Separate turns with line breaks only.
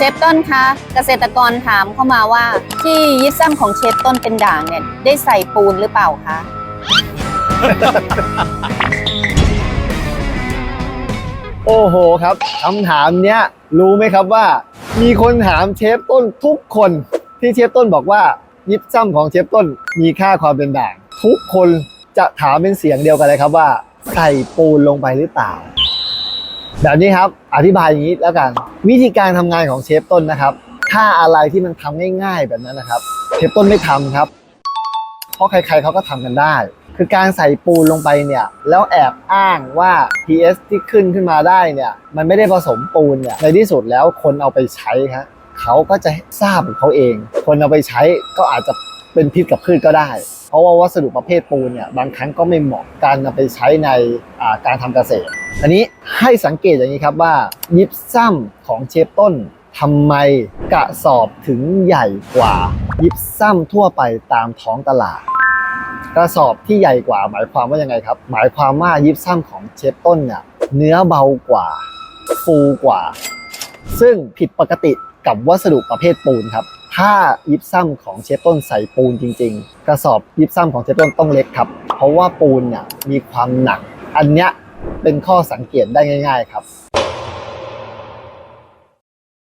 ชฟต้นคะเกษตรกรถามเข้ามาว่า ที่ยิปซัมของเชฟต้นเป็นด่างเนี่ยได้ใส่ปูนหรือเปล่าคะ
โอ้โหครับคำถามเนี้ยรู้ไหมครับว่า มีคนถามเชฟต้นทุกคนที่เชฟต้นบอกว่ายิปซัมของเชฟต้นมีค่าความเป็นด่าง ทุกคนจะถามเป็นเสียงเดียวกันเลยครับว่า ใส่ปูนลงไปหรือเปล่า แบบนี้ครับ อธิบายอย่างนี้แล้วกัน วิธีการทำงานของเชฟต้นนะครับ ถ้าอะไรที่มันทำง่ายๆแบบนั้นนะครับ เชฟต้นไม่ทำครับ เพราะใครๆเขาก็ทำกันได้ คือการใส่ปูนลงไปเนี่ย แล้วแอบอ้างว่า PS ที่ขึ้นขึ้นมาได้เนี่ย มันไม่ได้ผสมปูนเนี่ย ในที่สุดแล้วคนเอาไปใช้ครับเขาก็จะทราบของเขาเอง คนเอาไปใช้ก็อาจจะเป็นพิษกับพืชก็ได้ เพราะว่าวัสดุประเภทปูนเนี่ยบางครั้งก็ไม่เหมาะการนำไปใช้ในการทำเกษตร อันนี้ให้สังเกตอย่างนี้ครับว่ายิปซัมของเชฟต้นทำไมกระสอบถึงใหญ่กว่ายิปซัมทั่วไปตามท้องตลาดกระสอบที่ใหญ่กว่า หมายความว่ายังไงครับ หมายความว่ายิปซัมของเชฟต้นเนี่ยเนื้อเบากว่า ฟูกว่า ซึ่งผิดปกติกับวัสดุประเภทปูนครับ ถ้ายิปซัมของเชฟต้นใส่ปูนจริง ๆ กระสอบยิปซัมของเชฟต้นต้องเล็กครับ เพราะว่าปูนเนี่ยมีความหนัก อันเนี้ยเป็นข้อสังเกตได้ง่าย ๆ ครับ